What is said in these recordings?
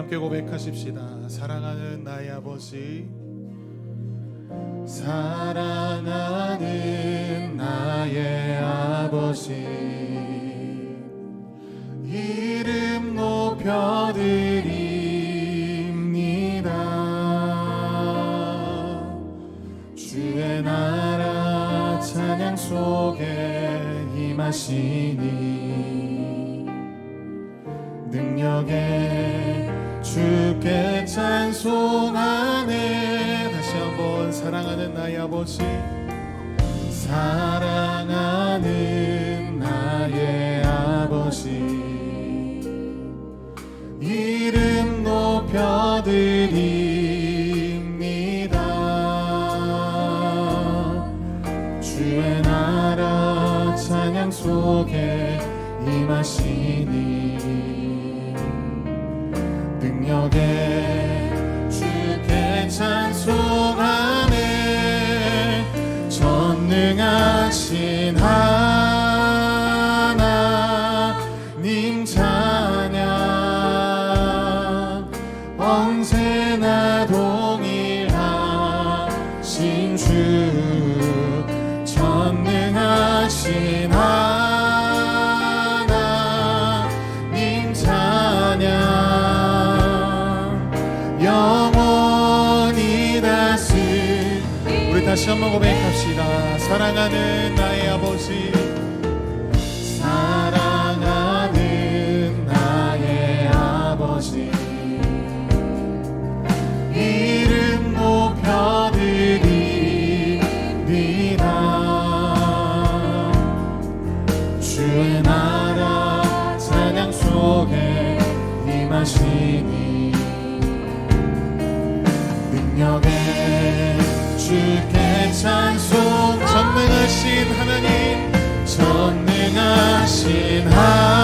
함께 고백하십시다. 사랑하는 나의 아버지, 사랑하는 나의 아버지, 이름 높여드리. 속에 임하시니 능력에 나의 아버지 사랑 사랑하는 신 하나님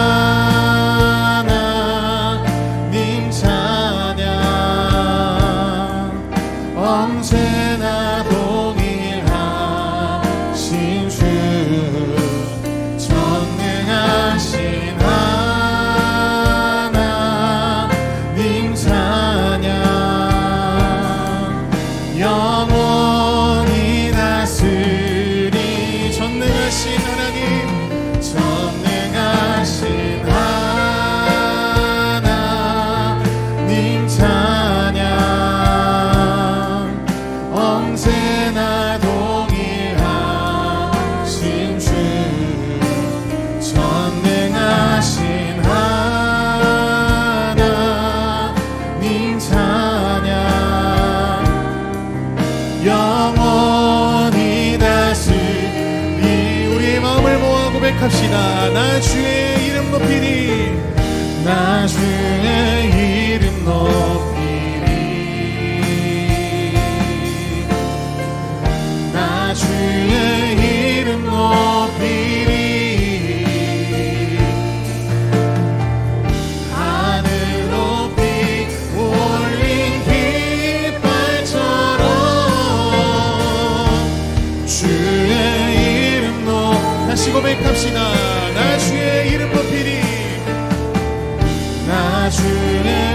부릅시다. 나 주의 이름 높이리. 나 주의 이름 높이리. 나 주의 이름 높이니 고백합시다. 나 주의 이름 높이리. 나 주의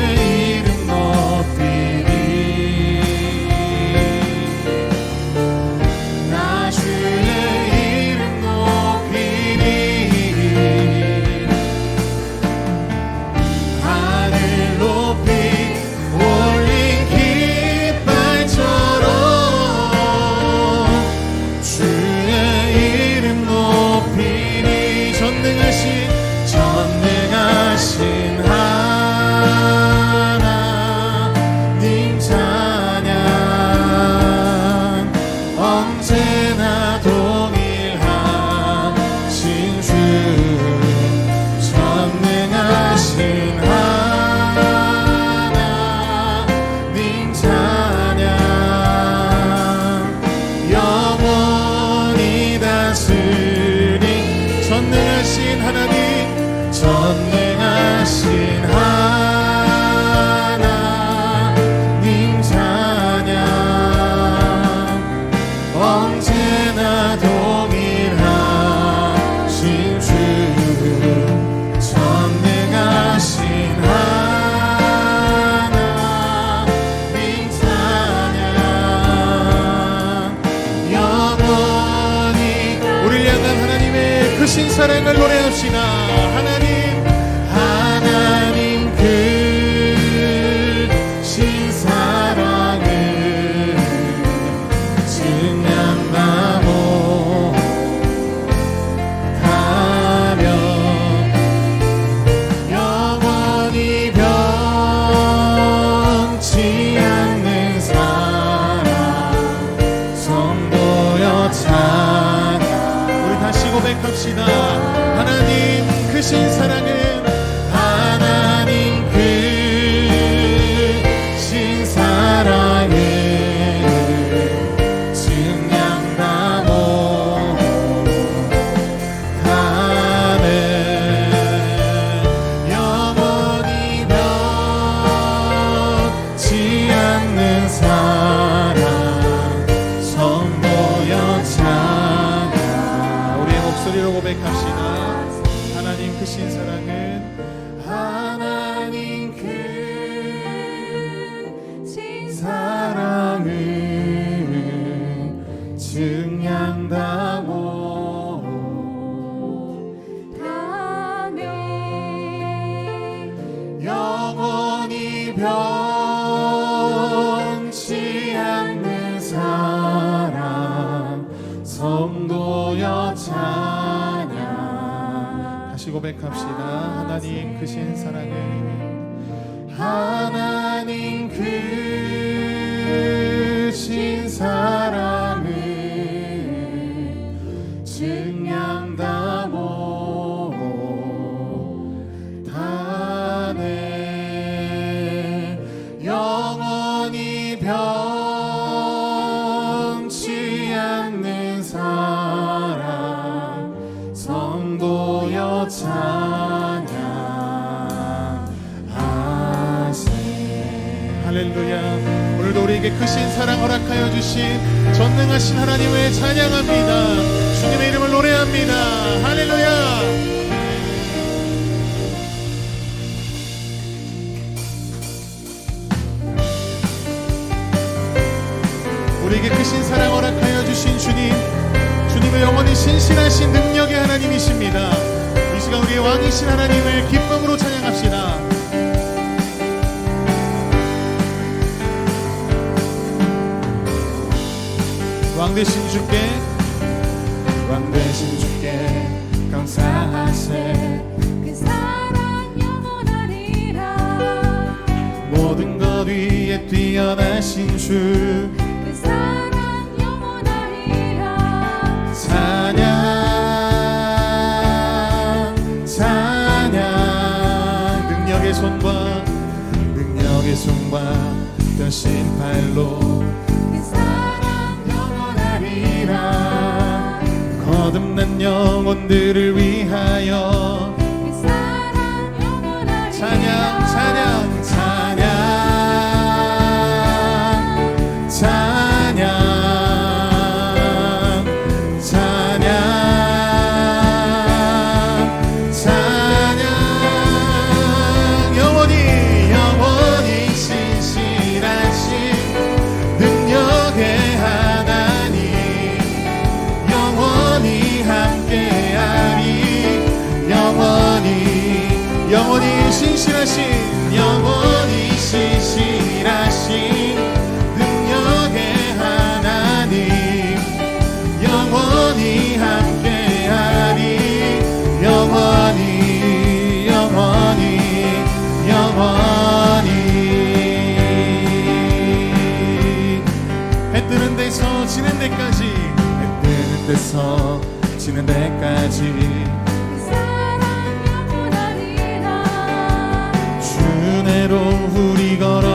사랑 성도여 찬양 다시 고백합시다. 하나님 크신 사랑은 하나님 크신 사랑 크신 사랑 허락하여 주신 전능하신 하나님을 찬양합니다. 주님의 이름을 노래합니다. 할렐루야! 우리에게 크신 사랑 허락하여 주신 주님 주님의 영원히 신실하신 능력의 하나님이십니다. 이 시간 우리의 왕이신 하나님을 기쁨으로 찬양합시다 왕 되신 주께 왕 되신 주께 감사하세. 그 사랑 영원하리라. 모든 것 위에 뛰어나신 주 그 사랑 영원하리라. 찬양 찬양. 능력의 손과 능력의 손과 펴신 팔로 거듭난 영혼들을 위하여. 찬양 찬양 데서 지는 데까지. 그 사랑 영원하리라 주내로 우리 걸어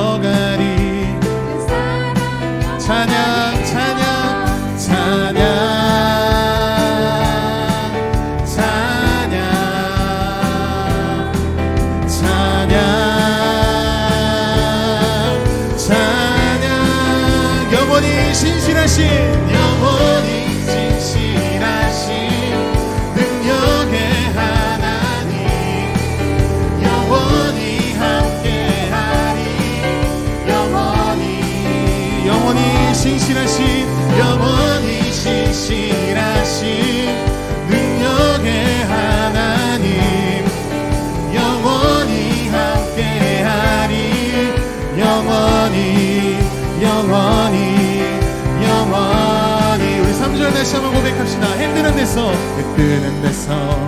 다시 한번 고백합시다. 힘드는 데서 힘드는 데서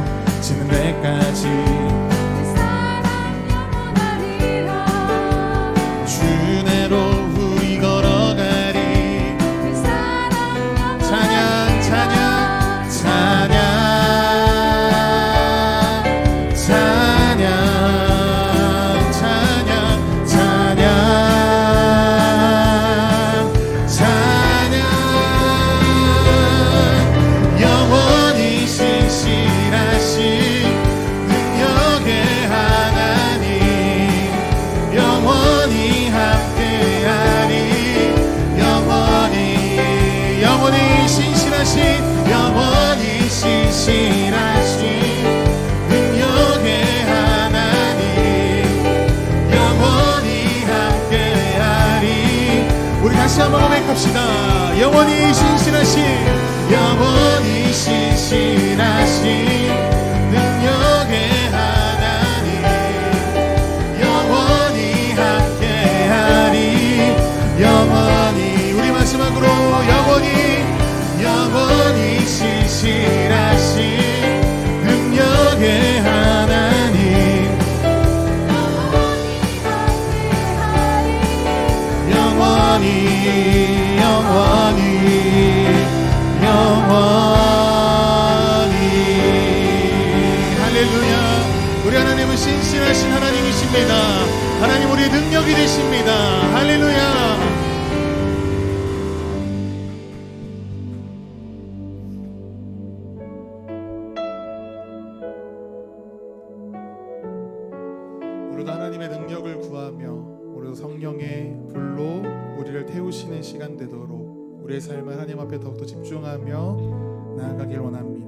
오늘도 하나님의 능력을 구하며 오늘도 성령의 불로 우리를 태우시는 시간 되도록 우리의 삶을 하나님 앞에 더욱더 집중하며 나아가길 원합니다.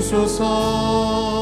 주소서.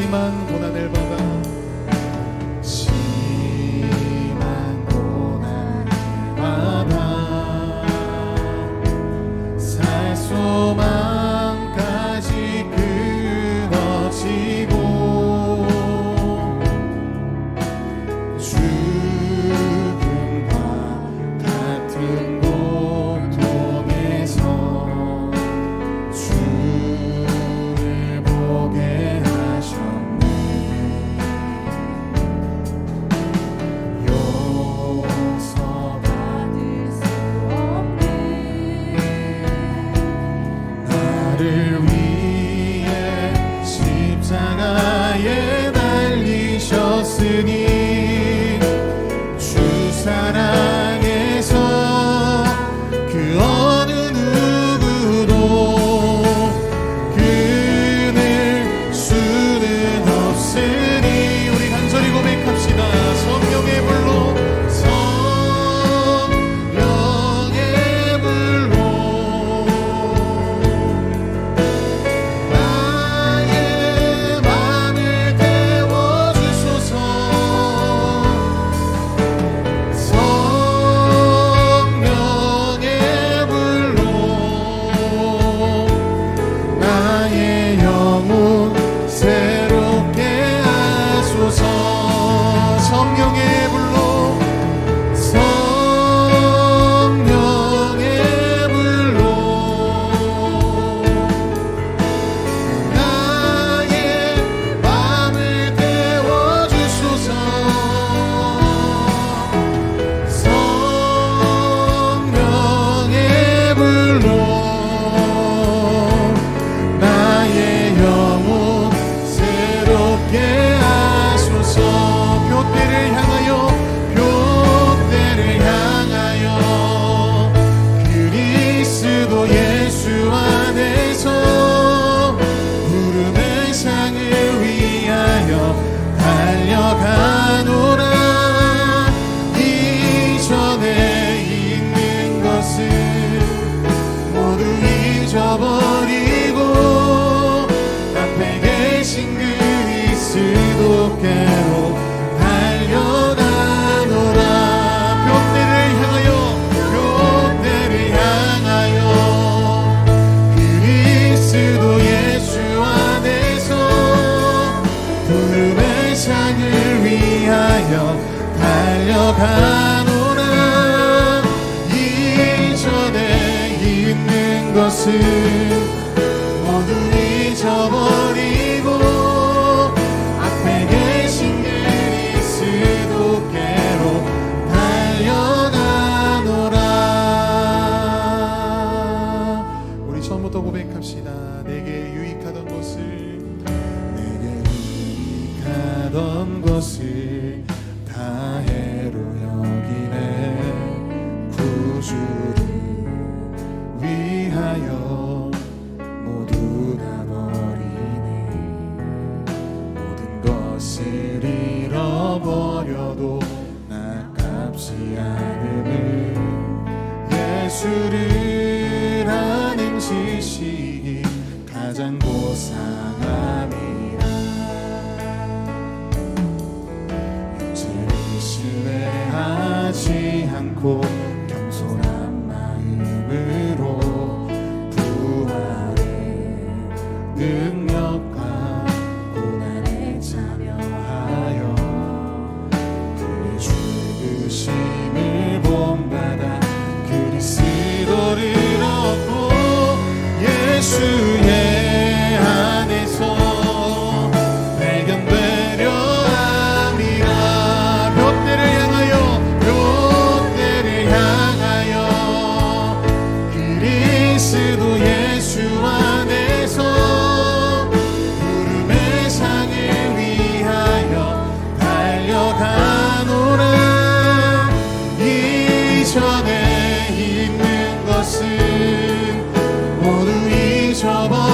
심한 고난을 받 trouble.